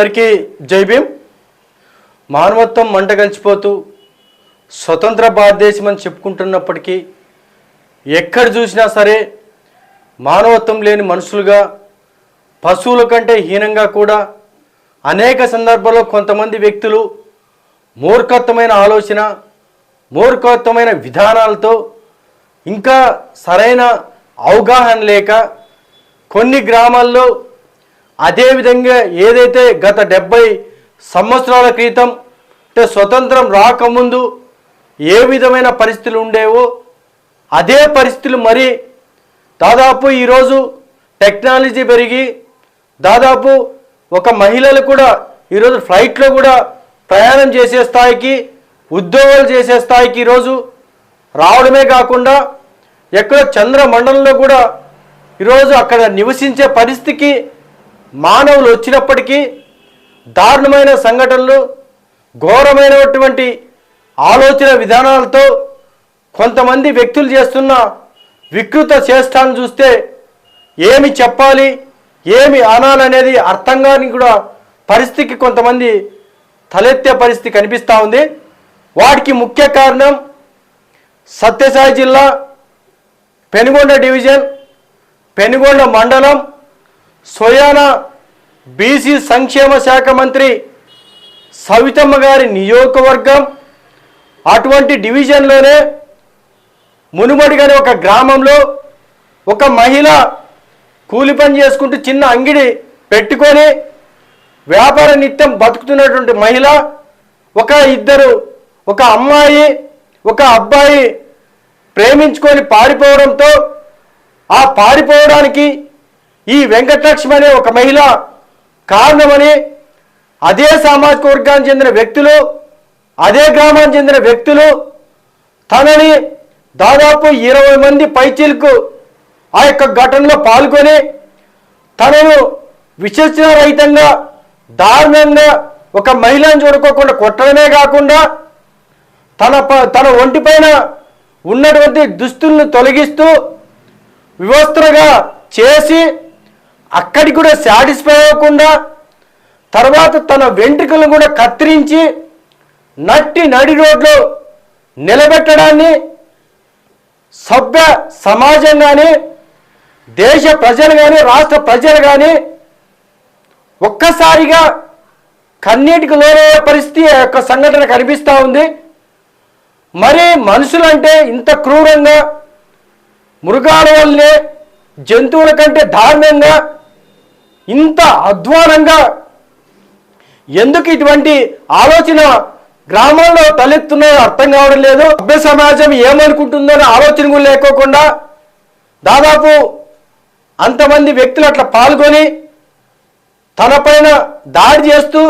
అందరికీ జై భీమ్. మానవత్వం మంట కలిసిపోతూ స్వతంత్ర భారతదేశం అని చెప్పుకుంటున్నప్పటికీ ఎక్కడ చూసినా సరే మానవత్వం లేని మనుషులుగా పశువుల కంటే హీనంగా కూడా అనేక సందర్భాల్లో కొంతమంది వ్యక్తులు మూర్ఖత్వమైన ఆలోచన మూర్ఖత్వమైన విధానాలతో ఇంకా సరైన అవగాహన లేక కొన్ని గ్రామాల్లో అదేవిధంగా ఏదైతే గత డెబ్బై సంవత్సరాల క్రితం అంటే స్వతంత్రం రాకముందు ఏ విధమైన పరిస్థితులు ఉండేవో అదే పరిస్థితులు మరి దాదాపు ఈరోజు టెక్నాలజీ పెరిగి దాదాపు ఒక మహిళలు కూడా ఈరోజు ఫ్లైట్లో కూడా ప్రయాణం చేసే స్థాయికి ఉద్యోగాలు చేసే స్థాయికి ఈరోజు రావడమే కాకుండా ఎక్కడో చంద్రమండలంలో కూడా ఈరోజు అక్కడ నివసించే పరిస్థితికి మానవులు వచ్చినప్పటికీ దారుణమైన సంఘటనలు ఘోరమైనటువంటి ఆలోచన విధానాలతో కొంతమంది వ్యక్తులు చేస్తున్న వికృత చేష్టాలను చూస్తే ఏమి చెప్పాలి ఏమి అనాలనేది అర్థం కాని కూడా పరిస్థితికి కొంతమంది తలెత్తే పరిస్థితి కనిపిస్తూ ఉంది. వాటికి ముఖ్య కారణం సత్యసాయి జిల్లా పెనుగొండ డివిజన్ పెనుగొండ మండలం స్వయాన బీసీ సంక్షేమ శాఖ మంత్రి సవితమ్మ గారి నియోజకవర్గం అటువంటి డివిజన్లోనే మునుమడిగానే ఒక గ్రామంలో ఒక మహిళ కూలి పని చేసుకుంటూ చిన్న అంగిడి పెట్టుకొని వ్యాపార నిత్యం బతుకుతున్నటువంటి మహిళ ఒక ఇద్దరు ఒక అమ్మాయి ఒక అబ్బాయి ప్రేమించుకొని పారిపోవడంతో ఆ పారిపోవడానికి ఈ వెంకటలక్ష్మి అనే ఒక మహిళ కారణమని అదే సామాజిక వర్గానికి చెందిన వ్యక్తులు అదే గ్రామానికి చెందిన వ్యక్తులు తనని దాదాపు ఇరవై మంది పైచీలకు ఆ యొక్క ఘటనలో పాల్గొని తనను విశ్వసన రహితంగా దారుణంగా ఒక మహిళను చూడుకోకుండా కొట్టడమే కాకుండా తన ప- తన ఒంటిపైన ఉన్నటువంటి దుస్తులను తొలగిస్తూ వివస్త్రగా చేసి అక్కడికి కూడా సాటిస్ఫై అవ్వకుండా తర్వాత తన వెంట్రుకలను కూడా కత్తిరించి నట్టి నడి రోడ్లో నిలబెట్టడాన్ని సభ్య సమాజం కానీ దేశ ప్రజలు కానీ రాష్ట్ర ప్రజలు కానీ ఒక్కసారిగా కన్నీటికి లోనయ్యే పరిస్థితి యొక్క సంఘటన కనిపిస్తూ ఉంది. మరి మనుషులంటే ఇంత క్రూరంగా మృగాల వల్లే జంతువుల కంటే దారుణంగా ఇంత అధ్వానంగా ఎందుకు ఇటువంటి ఆలోచన గ్రామంలో తలెత్తున్నాయో అర్థం కావడం లేదు. సభ్య సమాజం ఏమనుకుంటుందో ఆలోచన కూడా లేకోకుండా దాదాపు అంతమంది వ్యక్తులు అట్లా పాల్గొని తనపైన దాడి చేస్తూ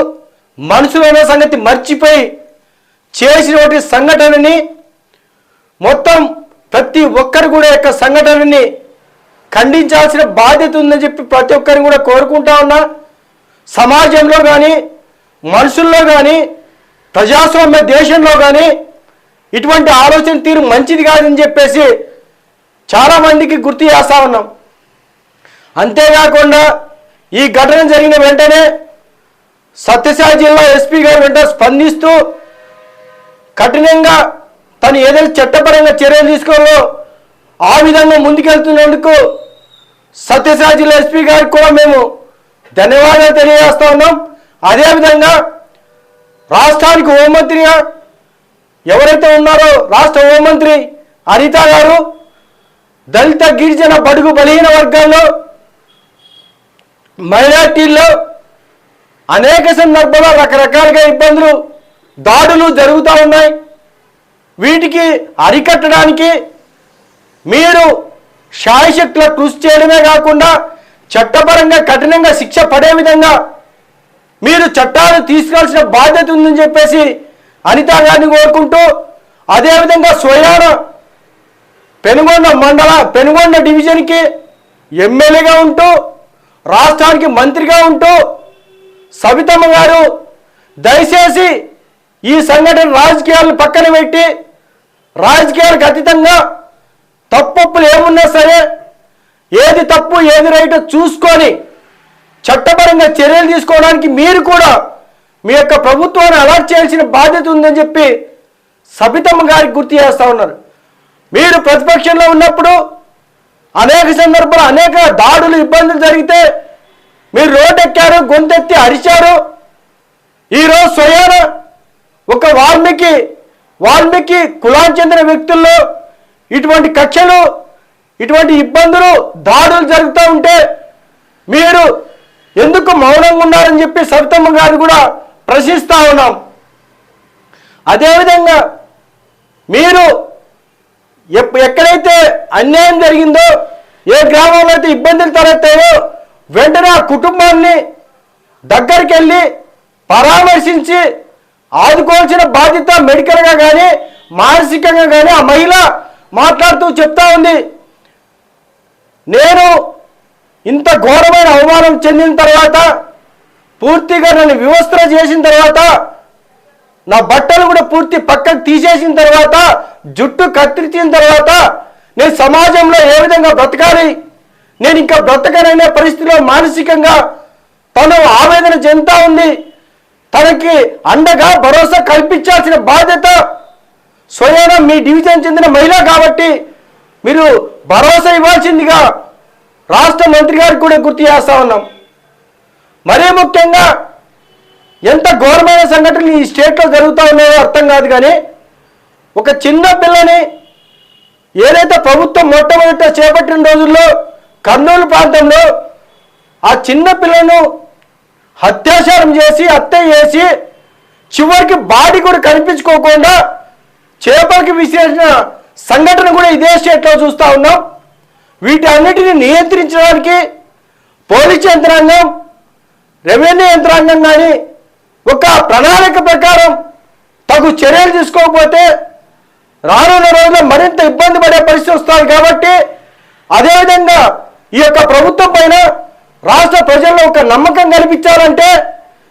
మనుషులైన సంగతి మర్చిపోయి చేసినటువంటి సంఘటనని మొత్తం ప్రతి ఒక్కరు కూడా యొక్క సంఘటనని ఖండించాల్సిన బాధ్యత ఉందని చెప్పి ప్రతి ఒక్కరిని కూడా కోరుకుంటా ఉన్నా. సమాజంలో కానీ మనుషుల్లో కానీ ప్రజాస్వామ్య దేశంలో కానీ ఇటువంటి ఆలోచన తీరు మంచిది కాదని చెప్పేసి చాలామందికి గుర్తు చేస్తా ఉన్నాం. అంతేకాకుండా ఈ ఘటన జరిగిన వెంటనే సత్యసాయి జిల్లా ఎస్పీ గారు వెంట స్పందిస్తూ కఠినంగా తను ఏదైనా చట్టపరంగా చర్యలు తీసుకోవాలో ఆ విధంగా ముందుకెళ్తున్నందుకు సత్యసాయి జిల్లా ఎస్పీ గారికి కూడా మేము ధన్యవాదాలు తెలియజేస్తా ఉన్నాం. అదేవిధంగా రాష్ట్రానికి హోంమంత్రిగా ఎవరైతే ఉన్నారో రాష్ట్ర హోంమంత్రి అనిత గారు దళిత గిరిజన బడుగు బలహీన వర్గాల్లో మైనార్టీల్లో అనేక సందర్భాల్లో రకరకాలుగా ఇబ్బందులు దాడులు జరుగుతూ ఉన్నాయి. వీటికి అరికట్టడానికి మీరు శాయశక్తుల కృషి చేయడమే కాకుండా చట్టపరంగా కఠినంగా శిక్ష పడే విధంగా మీరు చట్టాలు తీసుకోవాల్సిన బాధ్యత ఉందని చెప్పేసి అనితా గారిని కోరుకుంటూ అదేవిధంగా స్వయాన పెనుగొండ మండల పెనుగొండ డివిజన్కి ఎమ్మెల్యేగా ఉంటూ రాష్ట్రానికి మంత్రిగా ఉంటూ సవితమ్మ గారు దయచేసి ఈ సంఘటన రాజకీయాలను పక్కన పెట్టి రాజకీయాలకు అతీతంగా తప్పులు ఏమున్నా సరే ఏది తప్పు ఏది రైట్ చూసుకొని చట్టపరంగా చర్యలు తీసుకోవడానికి మీరు కూడా మీ యొక్క ప్రభుత్వాన్ని అలర్ట్ చేయాల్సిన బాధ్యత ఉందని చెప్పి సబితమ్మ గారికి గుర్తు చేస్తా ఉన్నారు. మీరు ప్రతిపక్షంలో ఉన్నప్పుడు అనేక సందర్భాలు అనేక దాడులు ఇబ్బందులు జరిగితే మీరు రోడ్డెక్కారు గొంతెత్తి అరిచారు. ఈరోజు స్వయాన ఒక వాల్మీకి వాల్మీకి కులానికి చెందిన వ్యక్తుల్లో ఇటువంటి కక్షలు ఇటువంటి ఇబ్బందులు దాడులు జరుగుతూ ఉంటే మీరు ఎందుకు మౌనంగా ఉన్నారని చెప్పి సవితమ్మ గారు కూడా ప్రశ్నిస్తూ ఉన్నాం. అదేవిధంగా మీరు ఎక్కడైతే అన్యాయం జరిగిందో ఏ గ్రామంలో అయితే ఇబ్బందులు తలెత్తాయో వెంటనే ఆ కుటుంబాన్ని దగ్గరికి వెళ్ళి పరామర్శించి ఆదుకోవాల్సిన బాధ్యత మెడికల్గా కానీ మానసికంగా కానీ ఆ మహిళ మాట్లాడుతూ చెప్తా ఉంది. నేను ఇంత ఘోరమైన అవమానం చెందిన తర్వాత పూర్తిగా నన్ను వివస్త్ర చేసిన తర్వాత నా బట్టలు కూడా పూర్తి పక్కకు తీసేసిన తర్వాత జుట్టు కత్తిరించిన తర్వాత నేను సమాజంలో ఏ విధంగా బ్రతకాలి? నేను ఇంకా బ్రతకననే పరిస్థితిలో మానసికంగా తను ఆవేదన చెందుతా ఉంది. తనకి అండగా భరోసా కల్పించాల్సిన బాధ్యత స్వయాన మీ డివిజన్ చెందిన మహిళ కాబట్టి మీరు భరోసా ఇవ్వాల్సిందిగా రాష్ట్ర మంత్రి గారికి కూడా గుర్తు చేస్తా ఉన్నాం. మరీ ముఖ్యంగా ఎంత ఘోరమైన సంఘటనలు ఈ స్టేట్లో జరుగుతూ ఉన్నాయో అర్థం కాదు కానీ ఒక చిన్న పిల్లని ఏదైతే ప్రభుత్వం మొట్టమొదట చేపట్టిన రోజుల్లో కర్నూలు ప్రాంతంలో ఆ చిన్న పిల్లను అత్యాచారం చేసి హత్య చేసి చివరికి బాడీ కూడా కనిపించుకోకుండా చేపలకి విసిరేసిన సంఘటన కూడా ఇదే స్టేట్లో చూస్తూ ఉన్నాం. వీటన్నిటిని నియంత్రించడానికి పోలీస్ యంత్రాంగం రెవెన్యూ యంత్రాంగం కానీ ఒక ప్రణాళిక ప్రకారం తగు చర్యలు తీసుకోకపోతే రానున్న రోజుల్లో మరింత ఇబ్బంది పడే పరిస్థితి వస్తుంది కాబట్టి అదేవిధంగా ఈ యొక్క ప్రభుత్వం పైన రాష్ట్ర ప్రజల్లో ఒక నమ్మకం కల్పించాలంటే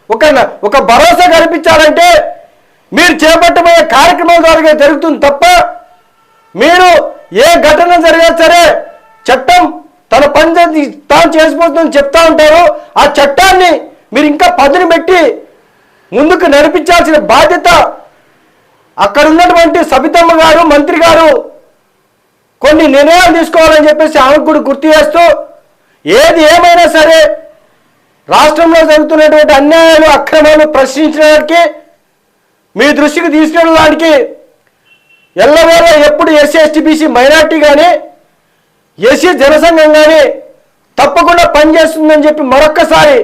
ఒక ఒక భరోసా కల్పించాలంటే మీరు చేపట్టబోయే కార్యక్రమాల ద్వారా జరుగుతుంది తప్ప మీరు ఏ ఘటన జరిగినా సరే చట్టం తన పని తాను చేసిపోతుందని చెప్తా ఉంటారు. ఆ చట్టాన్ని మీరు ఇంకా పదును పెట్టి ముందుకు నడిపించాల్సిన బాధ్యత అక్కడ ఉన్నటువంటి సబితమ్మ గారు మంత్రి గారు కొన్ని నిర్ణయాలు తీసుకోవాలని చెప్పేసి ఆమెకు కూడా గుర్తు చేస్తూ ఏది ఏమైనా సరే రాష్ట్రంలో జరుగుతున్నటువంటి అన్యాయాలు అక్రమాలు ప్రశ్నించడానికి మీ దృష్టికి తీసుకెళ్ళడానికి ఎల్లవేళ ఎప్పుడు ఎస్సీ ఎస్టీబీసీ మైనార్టీ కానీ ఎస్సీ జనసంఘం కానీ తప్పకుండా పనిచేస్తుందని చెప్పి మరొక్కసారి